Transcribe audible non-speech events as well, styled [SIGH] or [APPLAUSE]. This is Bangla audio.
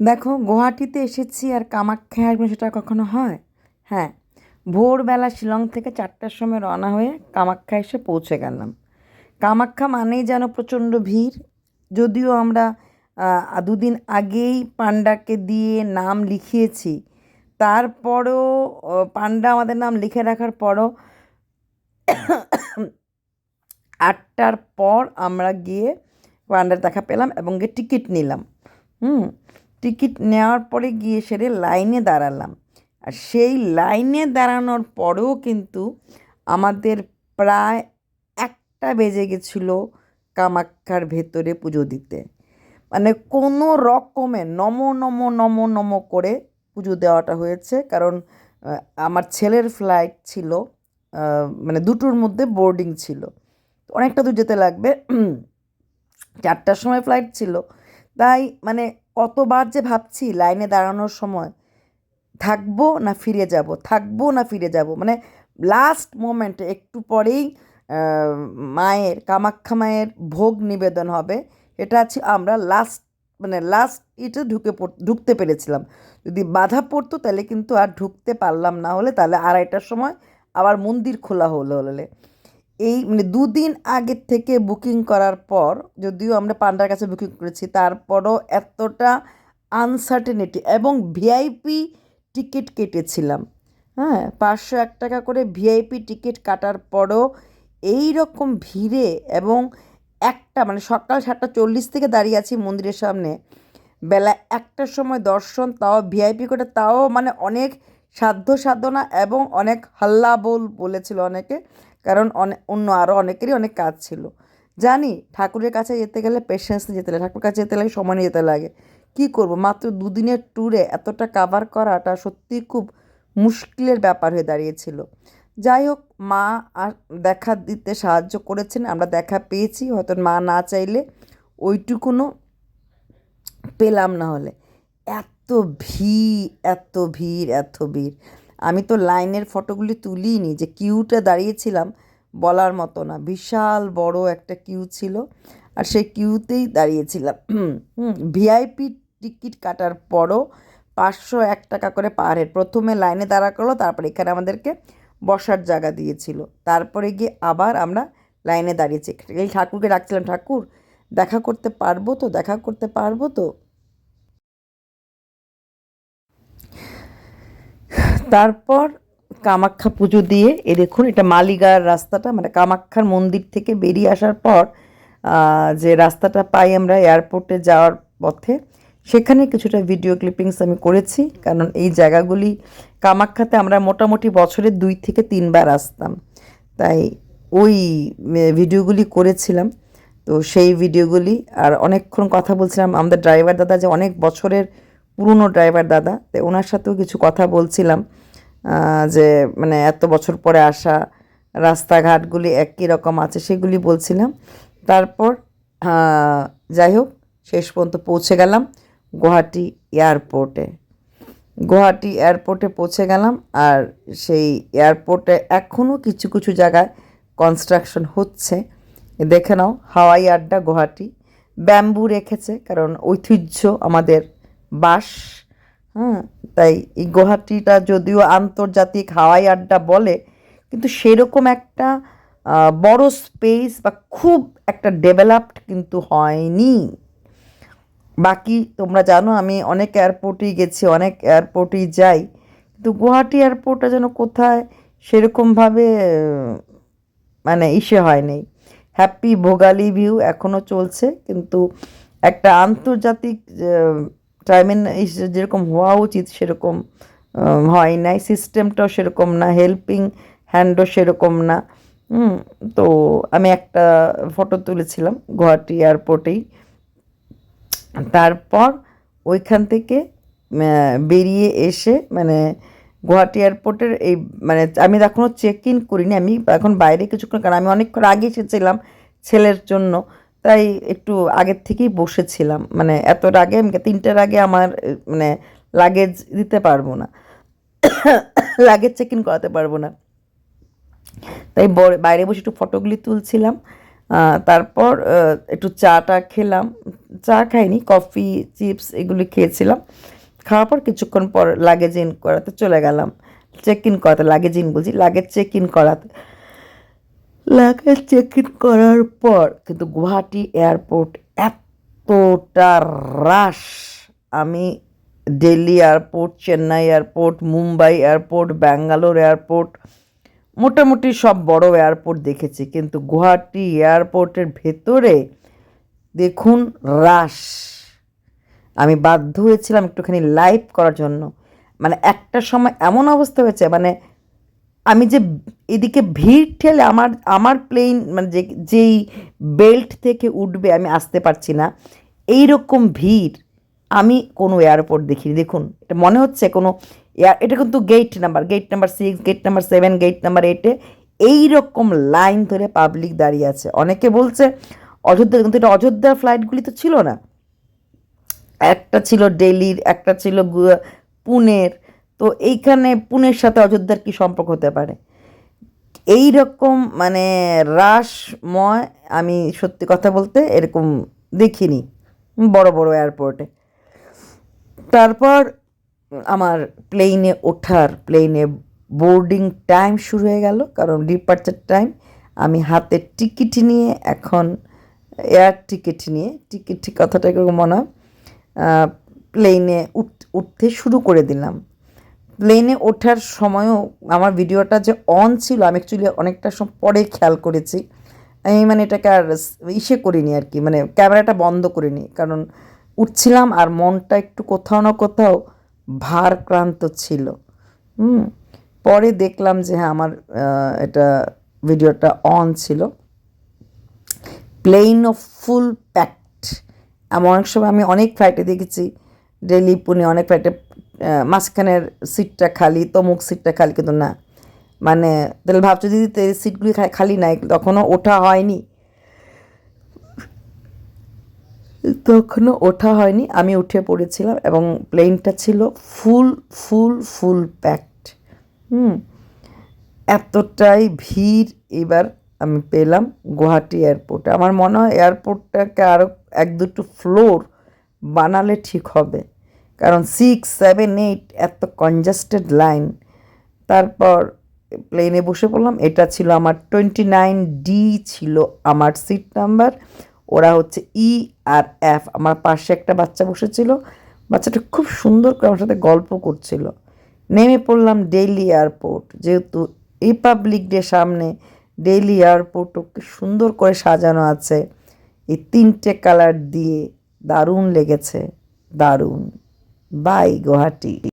দেখো, গুয়াহাটিতে এসেছি আর কামাখ্যায় আসব সেটা কখনো হয়? হ্যাঁ ভোরবেলা শিলং থেকে চারটার সময় রওনা হয়ে কামাখ্যা এসে পৌঁছে গেলাম। কামাখ্যা মানেই যেন প্রচণ্ড ভিড়। যদিও আমরা দুদিন আগেই পান্ডাকে দিয়ে নাম লিখিয়েছি। তারপরও পান্ডা আমাদের নাম লিখে রাখার পরও আটটার পর আমরা গিয়ে পান্ডার দেখা পেলাম এবং গিয়ে টিকিট নিলাম। হুম টিকিট নেওয়ার পরে গিয়ে সেরে লাইনে দাঁড়ালাম। আর সেই লাইনে দাঁড়ানোর পরেও কিন্তু আমাদের প্রায় একটা বেজে গেছিল কামাখ্যার ভেতরে পুজো দিতে। মানে কোনো রকমে নম নম নম নম করে পুজো দেওয়াটা হয়েছে। কারণ আমার ছেলের ফ্লাইট ছিল মানে দুটোর মধ্যে বোর্ডিং ছিল। অনেকটা দূর যেতে লাগবে। [CLEARS THROAT] চারটার সময় ফ্লাইট ছিল। তাই মানে কতবার যে ভাবছি লাইনে দাঁড়ানোর সময়, থাকব না ফিরে যাব, থাকব না ফিরে যাব। মানে লাস্ট মোমেন্টে একটু পরেই মায়ের, কামাখ্যা মায়ের ভোগ নিবেদন হবে। এটা আছে আমরা লাস্ট মানে লাস্ট ইটে ঢুকে ঢুকতে পেরেছিলাম। যদি বাধা পড়তো তাহলে কিন্তু আর ঢুকতে পারলাম না হলে তাহলে আড়াইটার সময় আবার মন্দির খোলা হলো হলে। এই মানে দুদিন আগের থেকে বুকিং করার পর, যদিও আমরা পান্ডার কাছে বুকিং করেছি, তারপরও এতটা আনসার্টেনিটি এবং ভিআইপি টিকিট কেটেছিলাম। হ্যাঁ পাঁচশো এক টাকা করে ভিআইপি টিকিট কাটার পরও এই রকম ভিড়ে এবং একটা মানে সকাল সাতটা চল্লিশ থেকে দাঁড়িয়ে আছি মন্দিরের সামনে, বেলা একটার সময় দর্শন, তাও ভিআইপি করে, তাও মানে অনেক সাধ্য সাধনা এবং অনেক হাল্লা বল বলেছিল অনেকে। কারণ অন্য আরও অনেকেরই অনেক কাজ ছিল। জানি, ঠাকুরের কাছে যেতে গেলে পেশেন্স নিয়ে যেতে লাগে, ঠাকুরের কাছে যেতে লাগে, সময় নিয়ে যেতে লাগে। কী করব? মাত্র দুদিনের ট্যুরে এতটা কাভার করাটা সত্যিই খুব মুশকিলের ব্যাপার হয়ে দাঁড়িয়েছিল। যাই হোক, মা আর দেখা দিতে সাহায্য করেছেন, আমরা দেখা পেয়েছি, হয়তো মা না চাইলে ওইটুকুনও পেলাম না হলে। এত ভিড় এত ভিড় এত ভিড়। আমি তো লাইনের ফটোগুলি তুলিনি যে কিউটা দাঁড়িয়েছিলাম বলার মতো না। বিশাল বড় একটা কিউ ছিল আর সেই কিউতেই দাঁড়িয়েছিলাম। ভিআইপি টিকিট কাটার পরও পাঁচশো এক টাকা করে পার হেড। প্রথমে লাইনে দাঁড়া করল, তারপরে এখানে আমাদেরকে বসার জায়গা দিয়েছিল। তারপরে গিয়ে আবার আমরা লাইনে দাঁড়িয়েছি। এই ঠাকুরকে ডাকছিলাম, ঠাকুর, দেখা করতে পারব তো? দেখা করতে পারব তো? তারপর কামাখ্যা পুজো দিয়ে, এ দেখুন, এটা মালিগার রাস্তাটা মানে কামাখ্যার মন্দির থেকে বেরিয়ে আসার পর যে রাস্তাটা পাই আমরা এয়ারপোর্টে যাওয়ার পথে, সেখানে কিছুটা ভিডিও ক্লিপিংস আমি করেছি, কারণ এই জায়গাগুলি কামাখ্যাতে আমরা মোটামুটি বছরে দুই থেকে তিনবার আসতাম। তাই ওই ভিডিওগুলি করেছিলাম। তো সেই ভিডিওগুলি আর অনেকক্ষণ কথা বলছিলাম, আমাদের ড্রাইভার দাদা যে অনেক বছরের পুরনো ড্রাইভার দাদা তাই ওনার সাথেও কিছু কথা বলছিলাম। যে মানে এত বছর পরে আসা রাস্তাঘাটগুলি একই রকম আছে, সেগুলি বলছিলাম। তারপর যাই হোক, শেষ পর্যন্ত পৌঁছে গেলাম গুয়াহাটি এয়ারপোর্টে। গুয়াহাটি এয়ারপোর্টে পৌঁছে গেলাম আর সেই এয়ারপোর্টে এখনও কিছু কিছু জায়গায় কনস্ট্রাকশন হচ্ছে। দেখে নাও, হাওয়াই আড্ডা গুয়াহাটি। ব্যাম্বু রেখেছে, কারণ ঐতিহ্য আমাদের বাস। হ্যাঁ তাই এই গুয়াহাটিটা যদিও আন্তর্জাতিক হাওয়াই আড্ডা বলে, কিন্তু সেরকম একটা বড় স্পেস বা খুব একটা ডেভেলপড কিন্তু হয়নি। বাকি তোমরা জানো আমি অনেক এয়ারপোর্টেই গেছি, অনেক এয়ারপোর্টেই যাই, কিন্তু গুয়াহাটি এয়ারপোর্টটা যেন কোথায় সেরকমভাবে মানে ইসে হয়নি। হ্যাপি ভোগালি ভিউ এখনও চলছে, কিন্তু একটা আন্তর্জাতিক টাইমেন যেরকম হওয়া উচিত, সেরকম হয় নাই। সিস্টেমটাও সেরকম না হেল্পিং হ্যান্ডও সেরকম না। তো আমি একটা ফটো তুলেছিলাম গুয়াহাটি এয়ারপোর্টেই তারপর ওইখান থেকে বেরিয়ে এসে মানে গুয়াহাটি এয়ারপোর্টের এই মানে আমি এখনও চেক ইন করিনি। আমি এখন বাইরে কিছুক্ষণ, কারণ আমি অনেকক্ষণ আগে এসেছিলাম ছেলের জন্য। তাই একটু আগের থেকেই বসেছিলাম। মানে এতটা আগে তিনটের আগে আমার মানে লাগেজ দিতে পারব না। লাগেজ চেক ইন করাতে পারব না। তাই বাইরে বসে একটু ফটোগুলি তুলছিলাম। তারপর একটু চাটা খেলাম। চা খাইনি কফি চিপস এগুলি খেয়েছিলাম। খাওয়ার পর কিছুক্ষণ পর লাগেজ ইন করাতে চলে গেলাম। চেক ইন করাতে লাগেজ ইন বলছি লাগেজ চেক ইন করাতে। লাগেজ চেক ইন করার পর, কিন্তু গুয়াহাটি এয়ারপোর্ট এতটা রাশ। আমি Delhi airport, Chennai airport, Mumbai airport, Bangalore airport, মোটামুটি সব বড় এয়ারপোর্ট দেখেছি। কিন্তু গুয়াহাটি এয়ারপোর্টের ভেতরে দেখুন রাশ। আমি বাধ্য হয়েছিলাম একটুখানি লাইভ করার জন্য। মানে একটা সময় এমন অবস্থা হয়েছে মানে আমি যে এদিকে ভিড় ঠেলে আমার আমার প্লেন মানে যে, যেই বেল্ট থেকে উঠবে আমি আসতে পারছি না। এই রকম ভিড় আমি কোনো এয়ারপোর্ট দেখিনি। দেখুন, এটা মনে হচ্ছে কোনো এয়ার এটা কিন্তু gate number gate number six gate number seven gate number এইটে এই রকম লাইন ধরে পাবলিক দাঁড়িয়ে আছে। অনেকে বলছে, অযোধ্যা, কিন্তু এটা অযোধ্যার ফ্লাইটগুলি তো ছিল না। একটা ছিল দিল্লির একটা ছিল পুনের তো এইখানে পুনের সাথে অযোধ্যার কি সম্পর্ক হতে পারে? এই রকম মানে রাসময়, আমি সত্যি কথা বলতে এরকম দেখিনি, বড় বড় এয়ারপোর্টে তারপর আমার প্লেনে ওঠার প্লেনে বোর্ডিং টাইম শুরু হয়ে গেল, কারণ ডিপার্চার টাইম আমি হাতে টিকিট নিয়ে এখন এয়ার টিকিট নিয়ে টিকিট কথাটা মনে হয় প্লেনে উঠ, উঠতে শুরু করে দিলাম। প্লেনে ওঠার সময়ও আমার ভিডিওটা যে অন ছিল, আমি অ্যাকচুয়ালি অনেকটা সময় পরে খেয়াল করেছি। আমি মানে এটাকে আর ইসে করিনি আর কি মানে ক্যামেরাটা বন্ধ করিনি। কারণ উঠছিলাম আর মনটা একটু কোথাও না কোথাও ভারক্রান্ত ছিল। হুম, পরে দেখলাম যে হ্যাঁ আমার এটা ভিডিওটা অন ছিল। প্লেন অফ ফুল প্যাকড এমন অনেক সময় আমি অনেক ফ্লাইটে দেখেছি দিল্লি পুনে অনেক ফ্লাইটে মাঝখানের সিটটা খালি, তমুক সিটটা খালি, কিন্তু না। মানে তাহলে ভাবছ এই সিটগুলি খালি নাই, তখনও ওঠা হয়নি। তখনও ওঠা হয়নি, আমি উঠে পড়েছিলাম এবং প্লেনটা ছিল ফুল ফুল ফুল প্যাকড হুম। এতটাই ভিড় এবার আমি পেলাম গুয়াহাটি এয়ারপোর্টে আমার মনে হয় এয়ারপোর্টটাকে আরও এক দুটো ফ্লোর বানালে ঠিক হবে। কারণ সিক্স সেভেন এইট এত কনজাস্টেড লাইন তারপর প্লেনে বসে পড়লাম, এটা ছিল আমার টোয়েন্টি নাইন ডি ছিল আমার সিট নাম্বার ওরা হচ্ছে ই আর এফ আমার পাশে একটা বাচ্চা বসেছিল। বাচ্চাটা খুব সুন্দর করে আমার সাথে গল্প করছিল। নেমে পড়লাম ডেইলি এয়ারপোর্ট যেহেতু রিপাবলিক ডে সামনে ডেইলি এয়ারপোর্টও সুন্দর করে সাজানো আছে। এই তিনটে কালার দিয়ে দারুণ লেগেছে। দারুণ। বাই গুয়াহাটি